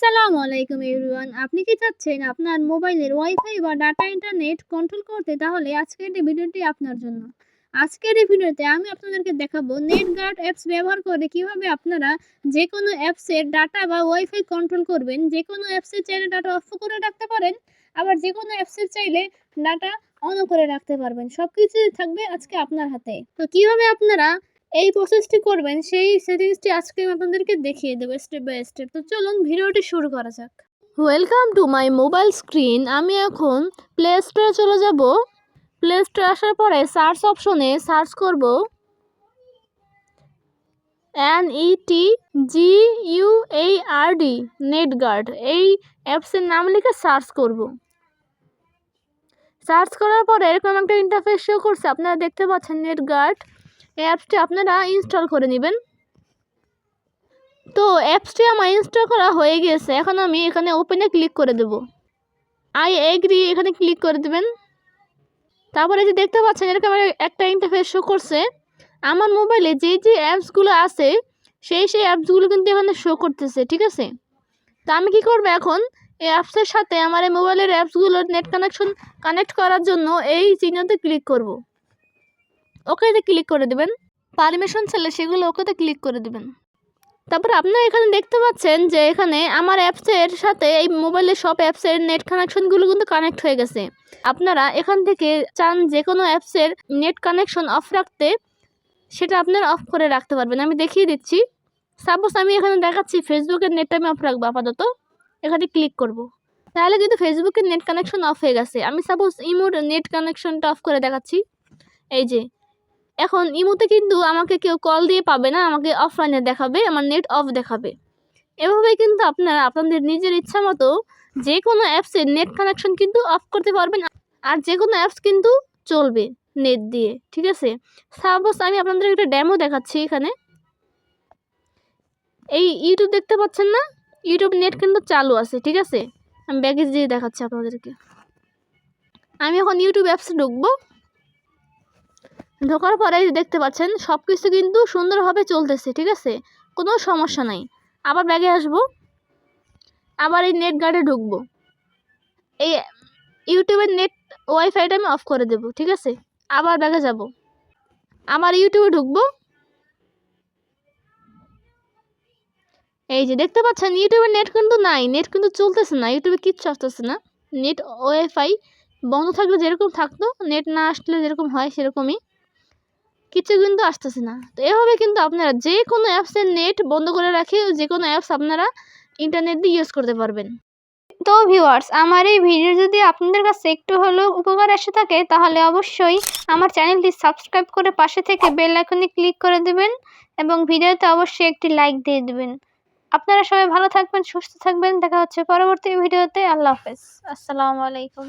আসসালামু আলাইকুম এভরিওয়ান। আপনি কি চাচ্ছেন আপনার মোবাইলের ওয়াইফাই বা ডাটা ইন্টারনেট কন্ট্রোল করতে? তাহলে আজকের এই ভিডিওটি আপনার জন্য। আজকের এই ভিডিওতে আমি আপনাদেরকে দেখাবো নেট গার্ড অ্যাপস ব্যবহার করে কীভাবে আপনারা যে কোনো অ্যাপসের ডাটা বা ওয়াইফাই কন্ট্রোল করবেন। যে কোনো অ্যাপসের চাইলে ডাটা অফ করে রাখতে পারেন। আবার যে কোনো অ্যাপসের চাইলে ডাটা অনও করে রাখতে পারবেন। সব কিছুই থাকবে আজকে আপনার হাতে। তো কীভাবে আপনারা এই প্রসেসটি করবেন, সেই সেটিংসটি আজকে আমি আপনাদেরকে দেখিয়ে দেবো স্টেপ বাই স্টেপ তো চলুন ভিডিওটি শুরু করা যাক। Welcome to my mobile screen আমি এখন প্লে স্টোরে চলে যাব। প্লে স্টোরে আসার পরে সার্চ অপশনে সার্চ করব এন ই টি জি ইউ এই আর ডি নেট গার্ড এই অ্যাপসের নাম লিখে সার্চ করব। সার্চ করার পরে এরকম একটা ইন্টারফেস শো করছে। আপনারা দেখতে পাচ্ছেন নেট গার্ড অ্যাপসটি আপনারা ইনস্টল করে নেবেন। তো অ্যাপসটি আমার ইনস্টল করা হয়ে গিয়েছে এখন আমি এখানে ওপেনে ক্লিক করে দেব। আই এগ্রি এখানে ক্লিক করে দেবেন। তারপরে যে দেখতে পাচ্ছেন, এরকম একটা ইন্টারফেস শো করছে। আমার মোবাইলে যে যে অ্যাপসগুলো আছে, সেই সেই অ্যাপসগুলো কিন্তু এখানে শো করতেছে, ঠিক আছে? তো আমি কি করব এখন? এই অ্যাপসের সাথে আমার এই মোবাইলের অ্যাপসগুলোর নেট কানেকশন কানেক্ট করার জন্য এই চিহ্নতে ক্লিক করব। ওকেতে ক্লিক করে দেবেন। পারমিশন চাইলে সেগুলো ওকেতে ক্লিক করে দেবেন। তারপর আপনারা এখানে দেখতে পাচ্ছেন যে এখানে আমার অ্যাপসের সাথে এই মোবাইলের সব অ্যাপসের নেট কানেকশনগুলো কিন্তু কানেক্ট হয়ে গেছে। আপনারা এখান থেকে চান যে কোনো অ্যাপসের নেট কানেকশন অফ রাখতে, সেটা আপনারা অফ করে রাখতে পারবেন। আমি দেখিয়ে দিচ্ছি। সাপোজ আমি এখানে দেখাচ্ছি ফেসবুকের নেটটা আমি অফ রাখব আপাতত। এখানে ক্লিক করব। তাহলে কিন্তু ফেসবুকের নেট কানেকশন অফ হয়ে গেছে। আমি সাপোজ ইমোর নেট কানেকশনটা অফ করে দেখাচ্ছি। এই যে এখন ইমোতে কিন্তু আমাকে কেউ কল দিয়ে পাবে না, আমাকে অফলাইনে দেখাবে, আমার নেট অফ দেখাবে। এভাবে কিন্তু আপনারা আপনাদের নিজের ইচ্ছা মতো যে কোনো অ্যাপসের নেট কানেকশন কিন্তু অফ করতে পারবেন আর যে কোনো অ্যাপস কিন্তু চলবে নেট দিয়ে, ঠিক আছে? সাপোজ আমি আপনাদের একটা ড্যামও দেখাচ্ছি এখানে। এই ইউটিউব দেখতে পাচ্ছেন না? ইউটিউব নেট কিন্তু চালু আছে, ঠিক আছে? আমি ব্যাগেজ দিয়ে দেখাচ্ছি আপনাদেরকে। আমি এখন ইউটিউব অ্যাপসে ঢুকবো। ঢোকার পরে দেখতে পাচ্ছেন সব কিছু কিন্তু সুন্দরভাবে চলতেছে, ঠিক আছে? কোনো সমস্যা নাই। আবার ব্যাগে আসব, আবার এই নেট গার্ডে ঢুকবো। এই ইউটিউবের নেট ওয়াইফাইটা আমি অফ করে দেব, ঠিক আছে? আবার ব্যাগে যাব। আবার ইউটিউবে ঢুকবো। এই যে দেখতে পাচ্ছেন ইউটিউবের নেট কিন্তু নাই নেট কিন্তু চলতেছে না ইউটিউবে কিচ্ছু আসতেছে না। নেট ওয়াইফাই বন্ধ থাকলে যেরকম থাকতো নেট না আসলে যেরকম হয় সেরকমই। কিছু কিন্তু আসতেছে না। তো এভাবে কিন্তু আপনারা যে কোনো অ্যাপসের নেট বন্ধ করে রাখে যে কোনো অ্যাপস আপনারা ইন্টারনেট দিয়ে ইউজ করতে পারবেন। তো ভিউয়ার্স আমার এই ভিডিও যদি আপনাদের কাছে একটু হলেও উপকার এসে থাকে, তাহলে অবশ্যই আমার চ্যানেলটি সাবস্ক্রাইব করে পাশে থেকে বেল আইকনে ক্লিক করে দেবেন এবং ভিডিওতে অবশ্যই একটি লাইক দিয়ে দেবেন। আপনারা সবাই ভালো থাকবেন, সুস্থ থাকবেন। দেখা হচ্ছে পরবর্তী ভিডিওতে আল্লাহ হাফেজ। আসসালামু আলাইকুম।